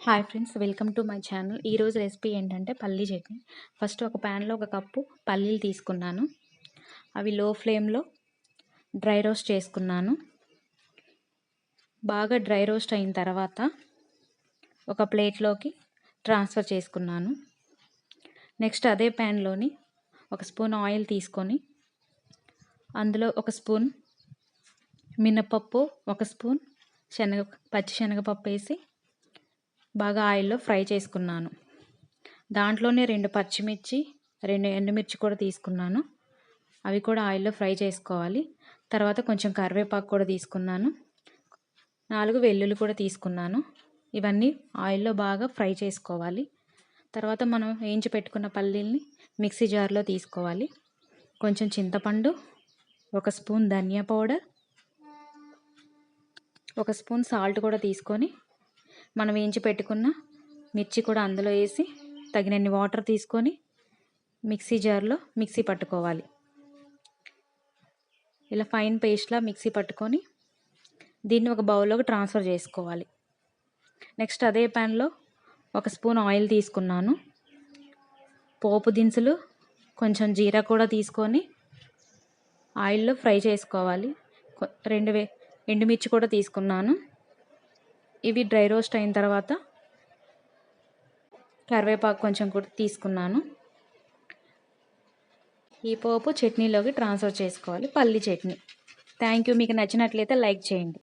Hi friends welcome to my channel ఈరోజు recipe ఏంటంటే పల్లీ చట్నీ. ఫస్ట్ ఒక ప్యాన్లో ఒక కప్పు పల్లీలు తీసుకున్నాను. అవి లో ఫ్లేమ్లో డ్రై రోస్ట్ చేసుకున్నాను. బాగా డ్రై రోస్ట్ అయిన తర్వాత ఒక ప్లేట్లోకి ట్రాన్స్ఫర్ చేసుకున్నాను. నెక్స్ట్ అదే ప్యాన్లోని ఒక స్పూన్ ఆయిల్ తీసుకొని అందులో ఒక స్పూన్ మినపప్పు ఒక స్పూన్ శనగ పచ్చి శనగపప్పు వేసి బాగా ఆయిల్లో ఫ్రై చేసుకున్నాను. దాంట్లోనే రెండు పచ్చిమిర్చి రెండు ఎండుమిర్చి కూడా తీసుకున్నాను. అవి కూడా ఆయిల్లో ఫ్రై చేసుకోవాలి. తర్వాత కొంచెం కరివేపాకు కూడా తీసుకున్నాను. నాలుగు వెల్లుల్లి కూడా తీసుకున్నాను. ఇవన్నీ ఆయిల్లో బాగా ఫ్రై చేసుకోవాలి. తర్వాత మనం వేయించి పెట్టుకున్న పల్లీల్ని మిక్సీ జార్లో తీసుకోవాలి. కొంచెం చింతపండు ఒక స్పూన్ ధనియా పౌడర్ ఒక స్పూన్ సాల్ట్ కూడా తీసుకొని మనం వేయించి పెట్టుకున్న మిర్చి కూడా అందులో వేసి తగినన్ని వాటర్ తీసుకొని మిక్సీ జార్లో మిక్సీ పట్టుకోవాలి. ఇలా ఫైన్ పేస్ట్లా మిక్సీ పట్టుకొని దీన్ని ఒక బౌల్లోకి ట్రాన్స్ఫర్ చేసుకోవాలి. నెక్స్ట్ అదే ప్యాన్లో ఒక స్పూన్ ఆయిల్ తీసుకున్నాను. పోపు దినుసులు కొంచెం జీరా కూడా తీసుకొని ఆయిల్లో ఫ్రై చేసుకోవాలి. రెండు వే ఎండుమిర్చి కూడా తీసుకున్నాను. ఇవి డ్రై రోస్ట్ అయిన తర్వాత కరివేపాకు కొంచెం కూడా తీసుకున్నాను. ఈ పోపు చట్నీలోకి ట్రాన్స్ఫర్ చేసుకోవాలి పల్లి చట్నీ. థ్యాంక్ యూ మీకు నచ్చినట్లయితే లైక్ చేయండి.